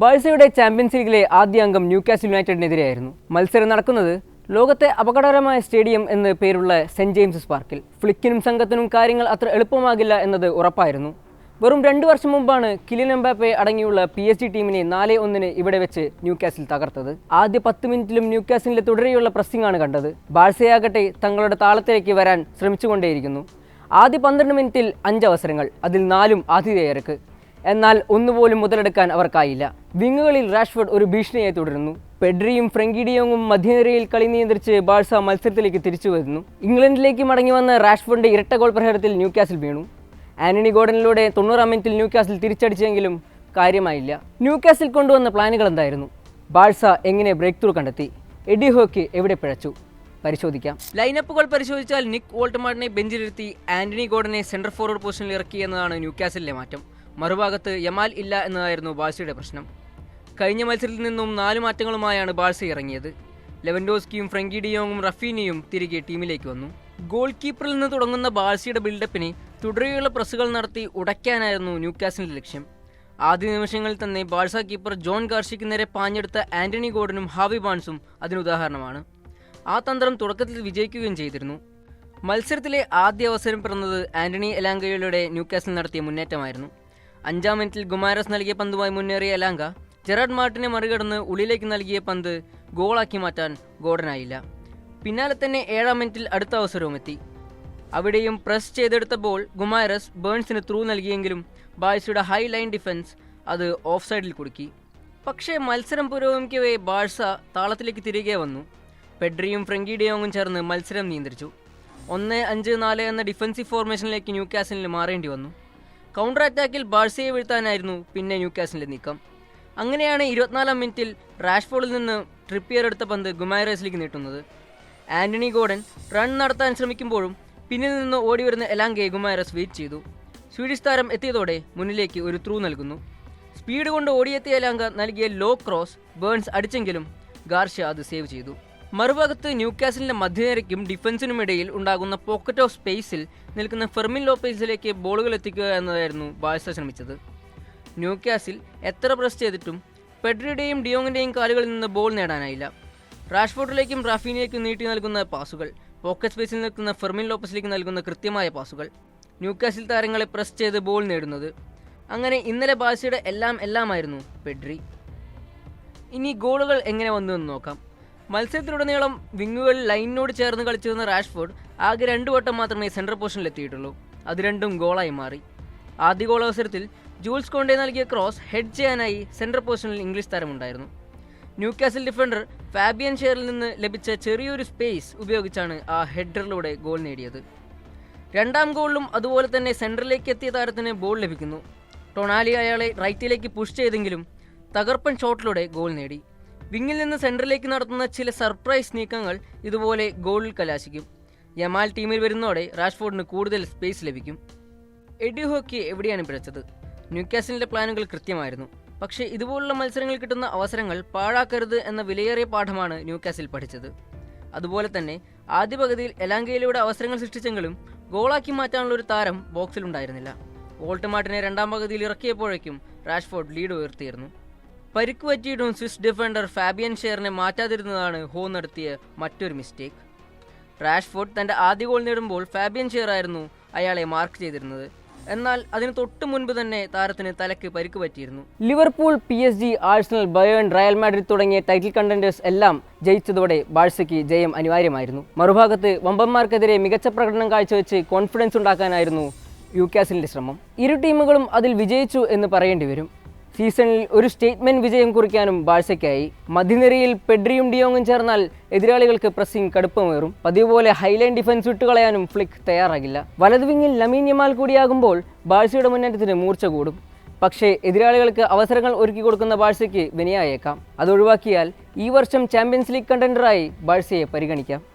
ബാഴ്സയുടെ champions ലീഗിലെ ആദ്യ അംഗം ന്യൂകാസിൽ യുണൈറ്റഡിനെതിരെയായിരുന്നു. മത്സരം നടക്കുന്നത് ലോകത്തെ അപകടകരമായ സ്റ്റേഡിയം എന്ന് പേരുള്ള സെന്റ് ജെയിംസ് പാർക്കിൽ. ഫ്ലിക്കിനും സംഘത്തിനും കാര്യങ്ങൾ അത്ര എളുപ്പമാകില്ല എന്നത് ഉറപ്പായിരുന്നു. വെറും രണ്ട് വർഷം മുമ്പാണ് കിലിൻ എംബാപ്പെ അടങ്ങിയുള്ള പി എസ് ജി ടീമിനെ നാല് ഒന്നിന് ഇവിടെ വെച്ച് ന്യൂകാസിൽ തകർത്തത്. ആദ്യ പത്ത് മിനിറ്റിലും ന്യൂകാസിലിന്റെ തുടരെയുള്ള പ്രസ്സിംഗ് ആണ് കണ്ടത്. ബാഴ്സയാകട്ടെ തങ്ങളുടെ താളത്തിലേക്ക് വരാൻ ശ്രമിച്ചുകൊണ്ടേയിരിക്കുന്നു. ആദ്യ പന്ത്രണ്ട് മിനിറ്റിൽ അഞ്ച് അവസരങ്ങൾ അതിൽ നാലും ആതിഥേയർക്ക് എന്നാൽ ഒന്നുപോലും മുതലെടുക്കാൻ അവർക്കായില്ല. വിങ്ങുകളിൽ റാഷ്ഫോർഡ് ഒരു ഭീഷണിയായി തുടരുന്നു. പെഡ്രിയും ഫ്രങ്കിഡിയോങ്ങും മധ്യനിരയിൽ കളി നിയന്ത്രിച്ച് ബാഴ്സ മത്സരത്തിലേക്ക് തിരിച്ചു വരുന്നു. ഇംഗ്ലണ്ടിലേക്ക് മടങ്ങി വന്ന റാഷ്ഫോർഡിന്റെ ഇരട്ട ഗോൾ പ്രഹരത്തിൽ ന്യൂകാസിൽ വീണു. ആന്റണി ഗോർഡനിലൂടെ തൊണ്ണൂറാം മിനിറ്റിൽ ന്യൂകാസിൽ തിരിച്ചടിച്ചെങ്കിലും കാര്യമായില്ല. ന്യൂകാസിൽ കൊണ്ടുവന്ന പ്ലാനുകൾ എന്തായിരുന്നു? ബാഴ്സ എങ്ങനെ ബ്രേക്ക് ത്രൂ കണ്ടെത്തി? എഡി ഹോക്ക് എവിടെ പിഴച്ചു? പരിശോധിക്കാം. ലൈനപ്പുകൾ പരിശോധിച്ചാൽ നിക് വോൾട്ടമാർട്ടിനെ ബെഞ്ചിലിരുത്തി ആന്റണി ഗോർഡനെ സെൻട്രൽ ഫോർവേഡ് പൊസിഷനിൽ ഇറക്കി എന്നതാണ് ന്യൂക്യാസിലെ മാറ്റം. മറുഭാഗത്ത് യമാൽ ഇല്ല എന്നതായിരുന്നു ബാഴ്സയുടെ പ്രശ്നം. കഴിഞ്ഞ മത്സരത്തിൽ നിന്നും നാല് മാറ്റങ്ങളുമായാണ് ബാഴ്സ ഇറങ്ങിയത്. ലെവൻഡോസ്കിയും ഫ്രങ്കി ഡിയോങ്ങും റഫീനിയും തിരികെ ടീമിലേക്ക് വന്നു. ഗോൾ കീപ്പറിൽ നിന്ന് തുടങ്ങുന്ന ബാഴ്സയുടെ ബിൽഡപ്പിനെ തുടരെയുള്ള പ്രസ്സുകൾ നടത്തി ഉടയ്ക്കാനായിരുന്നു ന്യൂക്കാസിന്റെ ലക്ഷ്യം. ആദ്യ നിമിഷങ്ങളിൽ തന്നെ ബാഴ്സ കീപ്പർ ജോൺ ഗാർഷിക്ക് നേരെ പാഞ്ഞെടുത്ത ആന്റണി ഗോർഡനും ഹാവി ബാൺസും അതിനുദാഹരണമാണ് ആ തന്ത്രം തുടക്കത്തിൽ വിജയിക്കുകയും ചെയ്തിരുന്നു. മത്സരത്തിലെ ആദ്യ അവസരം പിറന്നത് ആന്റണി എലാങ്കയുടെ ന്യൂകാസിൽ നടത്തിയ മുന്നേറ്റമായിരുന്നു. അഞ്ചാം മിനിറ്റിൽ ഗുമാരസ് നൽകിയ പന്തുമായി മുന്നേറിയ എലാങ്ക ജെറാഡ് മാർട്ടിനെ മറികടന്ന് ഉള്ളിലേക്ക് നൽകിയ പന്ത് ഗോളാക്കി മാറ്റാൻ ഗോർഡനായില്ല പിന്നാലെ തന്നെ ഏഴാം മിനിറ്റിൽ അടുത്ത അവസരവും എത്തി. അവിടെയും പ്രസ് ചെയ്തെടുത്ത ബോൾ ഗുമാരസ് ബേൺസിന് ത്രൂ നൽകിയെങ്കിലും ബാഴ്സയുടെ ഹൈ ലൈൻ ഡിഫൻസ് അത് ഓഫ് സൈഡിൽ കുടുക്കി. പക്ഷേ മത്സരം പുരോഗമിക്കവേ ബാഴ്സ താളത്തിലേക്ക് തിരികെ വന്നു. പെഡ്രിയും ഫ്രങ്കി ഡിയോങ്ങും ചേർന്ന് മത്സരം നിയന്ത്രിച്ചു. ഒന്ന് അഞ്ച് നാല് എന്ന ഡിഫൻസീവ് ഫോർമേഷനിലേക്ക് ന്യൂ ന്യൂകാസലിന് മാറേണ്ടി വന്നു. കൗണ്ടർ അറ്റാക്കിൽ ബാഴ്സയെ വീഴ്ത്താനായിരുന്നു പിന്നെ ന്യൂകാസലിന്റെ നീക്കം. അങ്ങനെയാണ് ഇരുപത്തിനാലാം മിനിറ്റിൽ റാഷ്ഫോളിൽ നിന്ന് ട്രിപ്പിയർ എടുത്ത പന്ത് ഗുമാരസിലേക്ക് നീട്ടുന്നത്. ആന്റണി ഗോഡൻ റൺ നടത്താൻ ശ്രമിക്കുമ്പോഴും പിന്നിൽ നിന്ന് ഓടി വരുന്ന എലാങ്കയെ ഗുമാരസ് വെയിറ്റ് ചെയ്തു. സ്വീഡിഷ് താരം എത്തിയതോടെ മുന്നിലേക്ക് ഒരു ത്രൂ നൽകുന്നു. സ്പീഡ് കൊണ്ട് ഓടിയെത്തിയ എലാങ്ക നൽകിയ ലോ ക്രോസ് ബേൺസ് അടിച്ചെങ്കിലും ഗാർഷ്യ അത് സേവ് ചെയ്തു. മറുഭാഗത്ത് ന്യൂക്കാസിലിന്റെ മധ്യനിരയ്ക്കും ഡിഫൻസിനും ഇടയിൽ ഉണ്ടാകുന്ന പോക്കറ്റ് ഓഫ് സ്പേസിൽ നിൽക്കുന്ന ഫെർമിൻ ലോപ്പേസിലേക്ക് ബോളുകൾ എത്തിക്കുക എന്നതായിരുന്നു ബാഴ്സ ശ്രമിച്ചത്. ന്യൂകാസിൽ എത്ര പ്രസ് ചെയ്തിട്ടും പെഡ്രിയുടെയും ഡിയോങ്ങിന്റെയും കാലുകളിൽ നിന്ന് ബോൾ നേടാനായില്ല. റാഷ്ഫോർഡിലേക്കും റാഫീനിലേക്കും നീട്ടി നൽകുന്ന പാസുകൾ പോക്കറ്റ് സ്പേസിൽ നിൽക്കുന്ന ഫെർമിൻ ലോപ്പസിലേക്ക് നൽകുന്ന കൃത്യമായ പാസുകൾ ന്യൂകാസിൽ താരങ്ങളെ പ്രസ് ചെയ്ത് ബോൾ നേടുന്നത്. അങ്ങനെ ഇന്നലെ ബാഴ്സയുടെ എല്ലാം എല്ലാമായിരുന്നു പെഡ്രി. ഇനി ഗോളുകൾ എങ്ങനെ വന്നു എന്ന് നോക്കാം. മത്സരത്തിലുടനീളം വിങ്ങുകൾ ലൈനിനോട് ചേർന്ന് കളിച്ചിരുന്ന റാഷ്ഫോർഡ് ആകെ രണ്ടു വട്ടം മാത്രമേ സെൻട്രൽ എത്തിയിട്ടുള്ളൂ അത് രണ്ടും ഗോളായി മാറി. ആദ്യ ഗോൾ അവസരത്തിൽ ജൂൾസ് കോണ്ടെ നൽകിയ ക്രോസ് ഹെഡ് ചെയ്യാനായി സെൻട്രൽ പൊസിഷനിൽ ഇംഗ്ലീഷ് താരമുണ്ടായിരുന്നു. ന്യൂകാസിൽ ഡിഫൻഡർ ഫാബിയൻ ഷെയറിൽ നിന്ന് ലഭിച്ച ചെറിയൊരു സ്പേസ് ഉപയോഗിച്ചാണ് ആ ഹെഡറിലൂടെ ഗോൾ നേടിയത്. രണ്ടാം ഗോളിലും അതുപോലെ തന്നെ സെൻട്രലിലേക്ക് എത്തിയ താരത്തിന് ബോൾ ലഭിക്കുന്നു. ടൊണാലി അയാളെ റൈറ്റിലേക്ക് പുഷ് ചെയ്തെങ്കിലും തകർപ്പൻ ഷോട്ടിലൂടെ ഗോൾ നേടി. വിങ്ങിൽ നിന്ന് സെന്ററിലേക്ക് നടത്തുന്ന ചില സർപ്രൈസ് നീക്കങ്ങൾ ഇതുപോലെ ഗോളിൽ കലാശിക്കും. യമാൽ ടീമിൽ വരുന്നതോടെ റാഷ്ഫോർഡിന് കൂടുതൽ സ്പേസ് ലഭിക്കും. എഡി ഹോക്കി എവിടെയാണ് പിഴച്ചത്? ന്യൂകാസിലിന്റെ പ്ലാനുകൾ കൃത്യമായിരുന്നു. പക്ഷേ ഇതുപോലുള്ള മത്സരങ്ങൾ കിട്ടുന്ന അവസരങ്ങൾ പാഴാക്കരുത് എന്ന വിലയേറിയ പാഠമാണ് ന്യൂകാസിൽ പഠിച്ചത്. അതുപോലെ തന്നെ ആദ്യ പകുതിയിൽ എലാങ്കയിലൂടെ അവസരങ്ങൾ സൃഷ്ടിച്ചെങ്കിലും ഗോളാക്കി മാറ്റാനുള്ള ഒരു താരം ബോക്സിലുണ്ടായിരുന്നില്ല. വോൾട്ട് മാർട്ടിനെ രണ്ടാം പകുതിയിൽ ഇറക്കിയപ്പോഴേക്കും റാഷ്ഫോർഡ് ലീഡ് ഉയർത്തിയിരുന്നു. പരിക്ക് പറ്റിയിട്ടും സ്വിസ് ഡിഫൻഡർ ഫാബിയൻ ഷെയറിനെ മാറ്റാതിരുന്നതാണ് ഹോ നടത്തിയ മറ്റൊരു മിസ്റ്റേക്ക്. റാഷ്ഫോർഡ് തന്റെ ആദ്യ ഗോൾ നേടുമ്പോൾ ഫാബിയൻ ഷെയർ ആയിരുന്നു അയാളെ മാർക്ക് ചെയ്തിരുന്നത്. എന്നാൽ അതിന് തൊട്ട് മുൻപ് തന്നെ താരത്തിന് തലക്ക് പരിക്ക് പറ്റിയിരുന്നു. Liverpool P S G Arsenal Bayern Real Madrid തുടങ്ങിയ ടൈറ്റിൽ കണ്ടന്റേഴ്സ് എല്ലാം ജയിച്ചതോടെ ബാഴ്സയ്ക്ക് ജയം അനിവാര്യമായിരുന്നു. മറുഭാഗത്ത് വമ്പന്മാർക്കെതിരെ മികച്ച പ്രകടനം കാഴ്ചവെച്ച് കോൺഫിഡൻസ് ഉണ്ടാക്കാനായിരുന്നു യുകാസിലിന്റെ ശ്രമം. ഇരു ടീമുകളും അതിൽ വിജയിച്ചു എന്ന് പറയേണ്ടി വരും. സീസണിൽ ഒരു സ്റ്റേറ്റ്മെന്റ് വിജയം കുറിക്കാനും ബാഴ്സയ്ക്കായി. മധ്യനിരയിൽ പെഡ്രിയും ഡിയോങ്ങും ചേർന്നാൽ എതിരാളികൾക്ക് പ്രസ്സിംഗ് കടുപ്പമേറും. പതിവ് പോലെ ഹൈലൈൻ ഡിഫൻസ് വിട്ടുകളയാനും ഫ്ലിക്ക് തയ്യാറാകില്ല. വലതുവിങ്ങിൽ ലമീൻ യമാൽ കൂടിയാകുമ്പോൾ ബാഴ്സയുടെ മുന്നേറ്റത്തിന് മൂർച്ച കൂടും. പക്ഷേ എതിരാളികൾക്ക് അവസരങ്ങൾ ഒരുക്കി കൊടുക്കുന്ന ബാഴ്സയ്ക്ക് വിനയായേക്കാം. അതൊഴിവാക്കിയാൽ ഈ വർഷം ചാമ്പ്യൻസ് ലീഗ് കണ്ടൻഡറായി ബാഴ്സയെ പരിഗണിക്കാം.